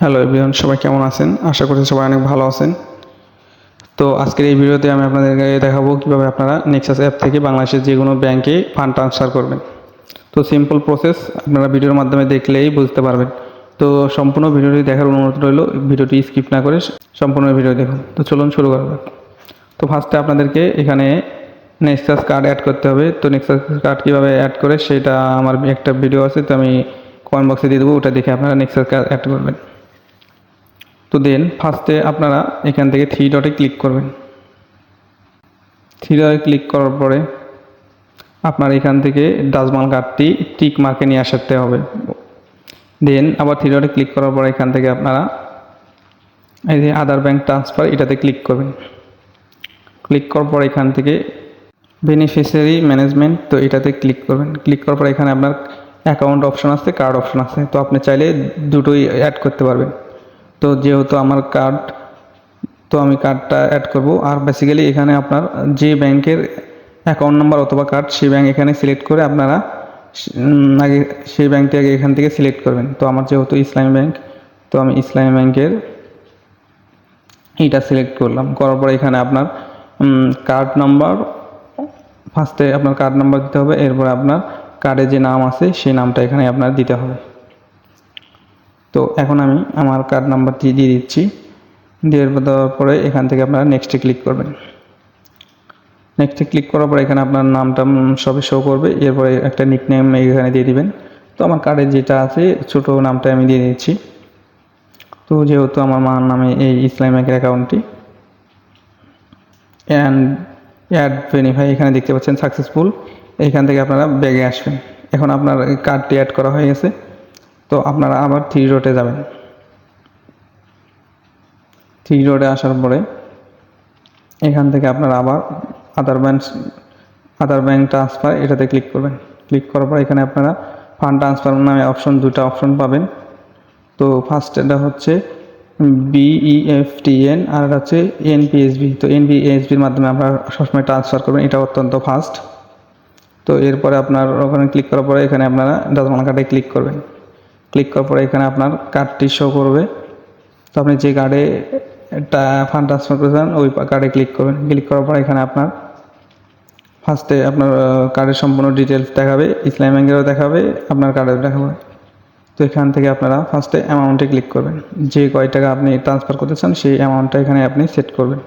Hello everyone সবাই কেমন আছেন? আশা করছি সবাই অনেক ভালো আছেন। তো আজকের এই ভিডিওতে আমি আপনাদেরকে দেখাবো কীভাবে আপনারা নেক্সাস অ্যাপ থেকে বাংলাদেশের যে কোনো ব্যাংকে ফান্ড ট্রান্সফার করবেন। তো সিম্পল প্রসেস আপনারা ভিডিওর মাধ্যমে দেখলেই বুঝতে পারবেন। তো সম্পূর্ণ ভিডিওটি দেখার অনুরোধ রইল, ভিডিওটি স্কিপ না করে সম্পূর্ণ ভিডিও দেখুন। তো চলুন শুরু করা তো ফার্স্টে আপনাদেরকে এখানে নেক্সাস কার্ড অ্যাড করতে হবে। তো নেক্সাস কার্ড কীভাবে অ্যাড করে সেটা আমার একটা ভিডিও আছে, তো আমি কমেন্ট বক্সে দিয়ে দেবো, ওটা দেখে আপনারা নেক্সাস কার্ড অ্যাড করবেন। তো দেন ফার্স্টে আপনারা এখান থেকে থ্রি ডটে ক্লিক করবেন। থ্রি ডটে ক্লিক করার পরে আপনার এখান থেকে ডাজমাল কার্ডটি টিক মার্কে নিয়ে আসাতে হবে। দেন আবার থ্রি ডটে ক্লিক করার পরে এখান থেকে আপনারা এই যে আদার ব্যাংক ট্রান্সফার এটাতে ক্লিক করবেন। ক্লিক করার পর এখান থেকে বেনিফিশিয়ারি ম্যানেজমেন্ট তো এটাতে ক্লিক করবেন। ক্লিক করার পর এখানে আপনার অ্যাকাউন্ট অপশন আছে কার্ড অপশন আছে। তো আপনি চাইলে দুটোই অ্যাড করতে পারবেন। তো যেহেতু আমার কার্ড তো আমি কার্ডটা অ্যাড করব। আর বেসিক্যালি এখানে আপনার যে ব্যাংকের অ্যাকাউন্ট নাম্বার অথবা কার্ড সেই ব্যাংক এখানে সিলেক্ট করে আপনারা আগে সেই ব্যাংকটি আগে এখান থেকে সিলেক্ট করবেন। তো আমার যেহেতু ইসলামী ব্যাংক তো আমি ইসলামী ব্যাংকের এইটা সিলেক্ট করলাম। করার পরে এখানে আপনার কার্ড নাম্বার ফার্স্টে আপনার কার্ড নাম্বার দিতে হবে। এরপরে আপনার কার্ডে যে নাম আছে, সেই নামটা এখানে আপনার দিতে হবে। তো এখন আমি আমার কার্ড নাম্বারটি দিয়ে দিচ্ছি। দিয়ে দেওয়ার পরে এখান থেকে আপনারা নেক্সটে ক্লিক করবেন। নেক্সটে ক্লিক করার পরে এখানে আপনার নামটা সবই শো করবে। এরপরে একটা নিক নেম এখানে দিয়ে দিবেন। তো আমার কার্ডে যেটা আছে, ছোটো নামটা আমি দিয়ে দিচ্ছি। তো যেহেতু আমার মার নামে এই ইসলাম ব্যাংকের অ্যাকাউন্টটি অ্যান্ড অ্যাড ভেরিফাই এখানে দেখতে পাচ্ছেন সাকসেসফুল এইখান থেকে আপনারা ব্যাগে আসবেন। এখন আপনার কার্ডটি অ্যাড করা হয়ে গেছে। তো আপনারা আবার থ্রি রোডে যাবেন। থ্রি রোডে আসার পরে এখান থেকে আপনারা আবার other bank other bank transfer এটাতে ক্লিক করবেন। ক্লিক করার পর এখানে আপনারা ফান্ড ট্রান্সফার নামে অপশন দুটো অপশন পাবেন। তো ফার্স্ট এটা হচ্ছে E বিইএফটিএন আর এটা হচ্ছে এনপিএসবি তো এনপিএসবির মাধ্যমে আপনারা সবসময় ট্রান্সফার করবেন, এটা অত্যন্ত ফাস্ট তো এরপরে আপনার ওখানে ক্লিক করার পরে এখানে আপনারা ডাজমালা কার্ডে ক্লিক করবেন। ক্লিক করার পরে এখানে আপনার কার্ডটি শো করবে। তো আপনি যে কার্ডে ফান্ড ট্রান্সফার করেছেন, ওই কার্ডে ক্লিক করবেন। ক্লিক করার পর এখানে আপনার ফার্স্টে আপনার কার্ডের সম্পূর্ণ ডিটেলস দেখাবে, ইসলাম ব্যাংকেরও দেখাবে, আপনার কার্ডেও দেখাবে। তো এখান থেকে আপনারা ফার্স্টে অ্যামাউন্টে ক্লিক করবেন। যে কয় টাকা আপনি ট্রান্সফার করতে চান সেই অ্যামাউন্টটা এখানে আপনি সেট করবেন।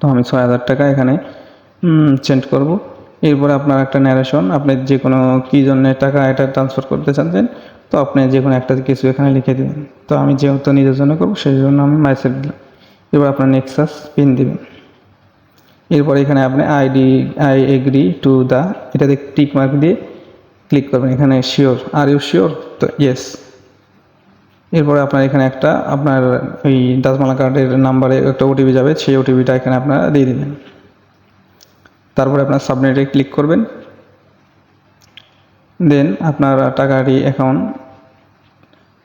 তো আমি ছয় হাজার টাকা এখানে চেঞ্জ করব। এরপরে আপনার একটা ন্যারেশন আপনি যে কোনো কী জন্য টাকা এটা ট্রান্সফার করতে চাচ্ছেন তো আপনি যে কোনো একটা কিছু এখানে লিখে দেবেন। তো আমি যেহেতু নিজের জন্য করব সেই জন্য আমি মাইসেট দিলাম। এবার আপনার নেক্সাস পিন দিবেন। এরপরে এখানে আপনি ID I agree to the এটাতে টিক মার্ক দিয়ে ক্লিক করবেন। এখানে শিওর আর ইউ শিওর তো ইয়েস এরপরে আপনার এখানে একটা, আপনার ওই দাসমালা কার্ডের নাম্বারে একটা ওটিপি যাবে, সেই ওটিপিটা এখানে আপনারা দিয়ে দিবেন। তারপরে আপনার সাবমিটে ক্লিক করবেন। দেন আপনার টাকাটি অ্যাকাউন্ট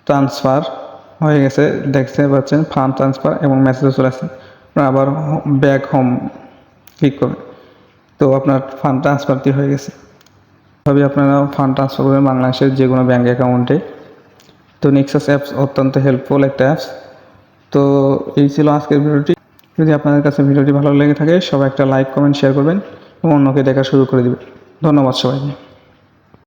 ট্রান্সফার হয়ে গেছে। দেখতে পাচ্ছেন ফান্ড ট্রান্সফার এবং মেসেজও চলে আসছে। আবার ব্যাক হোম ক্লিক করবেন। তো আপনার ফান্ড ট্রান্সফারটি হয়ে গেছে। ভাবে আপনারা ফান্ড ট্রান্সফার করবেন বাংলাদেশের যে কোনো ব্যাঙ্ক অ্যাকাউন্টে তো নেক্সাস অ্যাপস অত্যন্ত হেল্পফুল একটা অ্যাপস তো এই ছিল আজকের ভিডিওটি যদি আপনাদের কাছে ভিডিওটি ভালো লেগে থাকে, সবাই একটা লাইক কমেন্ট শেয়ার করবেন এবং অন্যকে দেখা শুরু করে দেবেন। ধন্যবাদ সবাইকে।